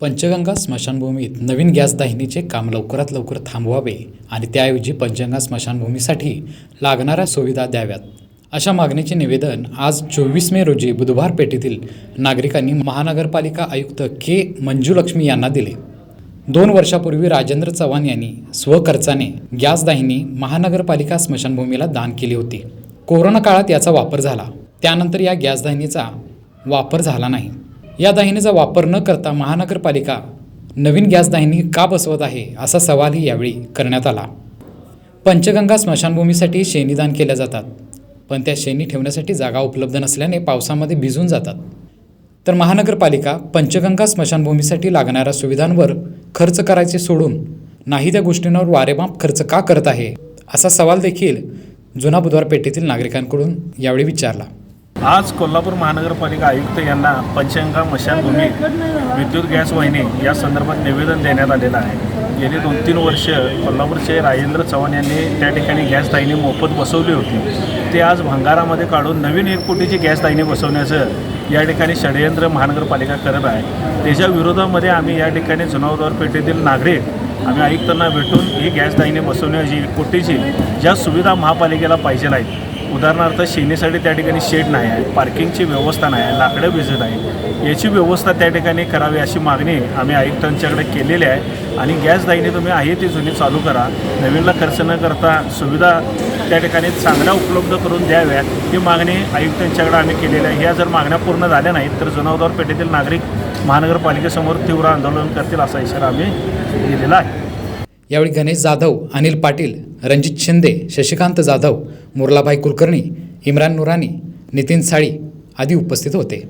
पंचगंगा स्मशानभूमीत नवीन गॅस दाहिनीचे काम लवकरात लवकर थांबवावे आणि त्याऐवजी पंचगंगा स्मशानभूमीसाठी लागणाऱ्या सुविधा द्याव्यात. अशा मागणीचे निवेदन आज चोवीस मे रोजी बुधवार पेठेतील नागरिकांनी महानगरपालिका आयुक्त के मंजुलक्ष्मी यांना दिले. दोन वर्षापूर्वी राजेंद्र चव्हाण यांनी स्वखर्चाने गॅस दाहिनी महानगरपालिका स्मशानभूमीला दान केली होती. कोरोना काळात याचा वापर झाला. त्यानंतर या गॅस दाहिनीचा वापर झाला नाही. या दाहिनीचा वापर न करता महानगरपालिका नवीन गॅस दाहिनी का बसवत आहे असा सवालही यावेळी करण्यात आला. पंचगंगा स्मशानभूमीसाठी शेणीदान केल्या जातात पण त्या शेणी ठेवण्यासाठी जागा उपलब्ध नसल्याने पावसामध्ये भिजून जातात. तर महानगरपालिका पंचगंगा स्मशानभूमीसाठी लागणाऱ्या सुविधांवर खर्च करायचे सोडून नाही त्या गोष्टींवर वारेमाप खर्च का करत आहे असा सवाल देखील जुना बुधवार पेठेतील नागरिकांकडून यावेळी विचारला. आज कोल्हापूर महानगरपालिका आयुक्त यांना पंचगंगा मशानभूमी विद्युत गॅस वाहिनी या संदर्भात निवेदन देण्यात आलेलं आहे. गेली दोन तीन वर्ष कोल्हापूरचे राजेंद्र चव्हाण यांनी त्या ठिकाणी गॅस दाहिनी मोफत बसवली होती. ते आज भंगारामध्ये काढून नवीन एक कोटीची गॅस दाहिनी बसवण्याचं या ठिकाणी षडयंत्र महानगरपालिका करत आहे. त्याच्या विरोधामध्ये आम्ही या ठिकाणी जुनावदार पेठेतील नागरिक आम्ही आयुक्तांना भेटून ही गॅस दाहिनी बसवण्याची एक कोटीची ज्या सुविधा महापालिकेला पाहिजे आहेत उदाहरणार्थ शेणीसाठी त्या ठिकाणी शेड नाही आहे पार्किंगची व्यवस्था नाही आहे लाकडं भिजत आहे याची व्यवस्था त्या ठिकाणी करावी अशी मागणी आम्ही आयुक्तांच्याकडे केलेली आहे. आणि गॅस दाहिनी तुम्ही आहे ती जुनी चालू करा. नवीनला खर्च न करता सुविधा त्या ठिकाणी चांगल्या उपलब्ध करून द्याव्या ही मागणी आयुक्तांच्याकडे आम्ही केलेली आहे. ह्या जर मागण्या पूर्ण झाल्या नाहीत तर जुनावदार पेठेतील नागरिक महानगरपालिकेसमोर तीव्र आंदोलन करतील असा इशारा आम्ही दिलेला आहे. यावेळी गणेश जाधव अनिल पाटील रणजित शिंदे शशिकांत जाधव मुरलाभाई कुलकर्णी इम्रान नुरानी नितीन साळी आदी उपस्थित होते.